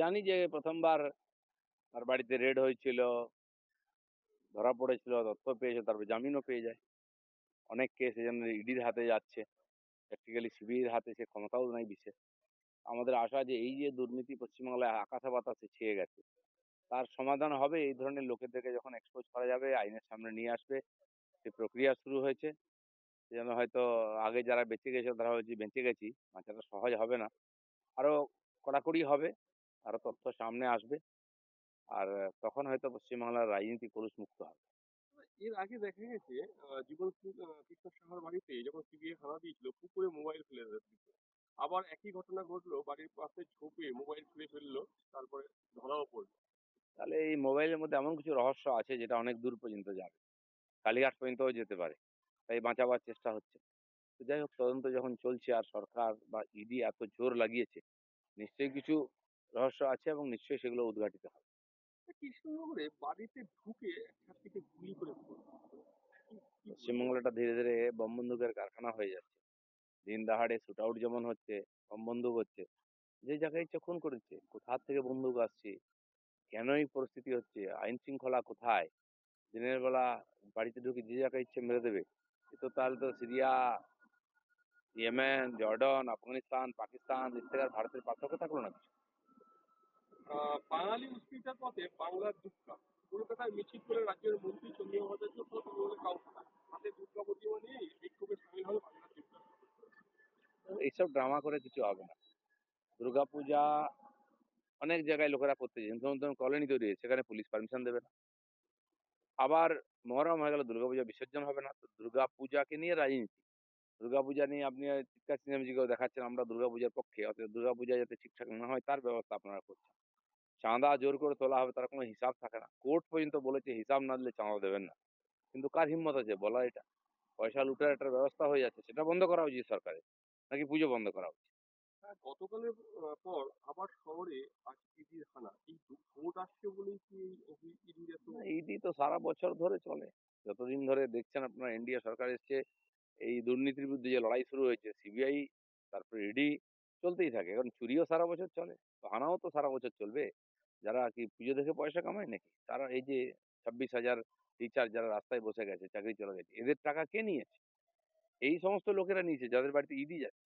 জানি যে প্রথমবার তার বাড়িতে রেড হয়েছিল, ধরা পড়েছিল, তথ্য পেয়েছে, তারপর জামিনও পেয়ে যায়। অনেক কেস এই জন্য ইডির হাতে যাচ্ছে প্র্যাকটিক্যালি সিবিআইয়ের হাতে, সে ক্ষমতাও নাই বিশেষ। আমাদের আশা যে এই যে দুর্নীতি পশ্চিমবাংলায় আকাশে বাতাসে ছেয়ে গেছে, তার সমাধান হবে এই ধরনের লোকেদেরকে যখন এক্সপোজ করা যাবে, আইনের সামনে নিয়ে আসবে, সে প্রক্রিয়া শুরু হয়েছে। যেন হয়তো আগে যারা বেঁচে গেছে, তারা হচ্ছে বেঁচে গেছি, বাঁচাটা সহজ হবে না। আরও কড়াকড়ি হবে। আরও তথ্য সামনে আসবে। আর তখন হয়তো পশ্চিমবাংলার রাজনীতি কলুষ মুক্ত হবে। এর আগে দেখা গেছে জীবন কৃষ্ণ সাহার বাড়িতে যখন সিবিআই হানা দিয়েছিল পুকুরে মোবাইল ফেলে আবার একই ঘটনা ঘটলো বাড়ির পাশে ঝোপে মোবাইল ফেলে ফেলল তারপরে ধরাও পড়ল। তাহলে এই মোবাইলের মধ্যে এমন কিছু রহস্য আছে যেটা অনেক দূর পর্যন্ত যাবে। কালীঘাট পর্যন্তও যেতে পারে। তাই বাঁচাবার চেষ্টা হচ্ছে। তো যাই হোক তদন্ত যখন চলছে আর সরকার বা ইডি এত জোর লাগিয়েছে নিশ্চয়ই কিছু রহস্য আছে এবং নিশ্চয়ই সেগুলো উদ্ঘাটিত হবে কৃষ্ণনগরে বাড়িতে ঢুকে ছাত্রীকে গুলি করে? পশ্চিমবাংলাটা ধীরে ধীরে বম বন্দুকের কারখানা হয়ে যাচ্ছে দিন দাহাড়ে শুট আউট যেমন হচ্ছে বম বন্দুক হচ্ছে যে জায়গায় ইচ্ছে খুন করেছে কোথা থেকে বন্দুক আসছে কেন এই পরিস্থিতি হচ্ছে আইন শৃঙ্খলা কোথায় দিনের বেলা বাড়িতে ঢুকে যে জায়গায় ইচ্ছে মেরে দেবে এ তো তাহলে তো Syria Yemen Jordan Afghanistan Pakistan আর ভারতের পার্থক্য থাকল না কিছু। বাঙালি উস্মিতার পথে বাংলার দুর্গা। কলকাতায় মিছিল করে রাজ্যের মন্ত্রী চন্দ্রিমা ভট্টাচার্য তৃণমূলের কাউন্সিলর হাতে দুর্গা প্রতিমা নিয়ে বিক্ষোভে সামিল হবে বাংলার এইসব ড্রামা করে কিছু হবে না। দুর্গাপূজা অনেক জায়গায় লোকেরা করতে নতুন নতুন কলোনি তৈরি সেখানে পুলিশ পারমিশন দেবে না। আবার মহরম হয়ে গেল, দুর্গাপূজা বিসর্জন হবে না। তো দুর্গাপূজাকে নিয়ে রাজনীতি। দুর্গাপূজা নিয়ে আপনি চিৎকার সিনেমাজিকেও দেখাচ্ছেন, আমরা দুর্গাপূজার পক্ষে। অর্থাৎ দুর্গাপূজা যাতে ঠিকঠাক না হয়, তার ব্যবস্থা আপনারা করছেন। চাঁদা জোর করে তোলা হবে তার কোনো হিসাব থাকে না। কোর্ট পর্যন্ত বলেছে হিসাব না দিলে চাঁদা দেবেন না। কিন্তু কার হিম্মত আছে? বলা এটা। পয়সা লুটার একটা ব্যবস্থা হয়ে যাচ্ছে সেটা বন্ধ করা উচিত সরকারের। নাকি পুজো বন্ধ করা উচিত? হ্যাঁ, গতকালের পর আবার শহরে আজ ইডির হানা। এই ভোট আসছে বলেই কি ইডির ইডি তো সারা বছর ধরে চলে। যতদিন ধরে দেখছেন আপনারা এনডিএ সরকার এসছে এই দুর্নীতির বিরুদ্ধে যে লড়াই শুরু হয়েছে সিবিআই তারপরে ইডি চলতেই থাকে। কারণ চুরিও সারা বছর চলে তো হানাও তো সারা বছর চলবে। যারা কি পুজো দেখে পয়সা কামায় নাকি? তারা এই যে ছাব্বিশ হাজার টিচার যারা রাস্তায় বসে গেছে, চাকরি চলে গেছে, এদের টাকা কে নিয়েছে? এই সমস্ত লোকেরা নিয়েছে, যাদের বাড়িতে ইডি যাচ্ছে।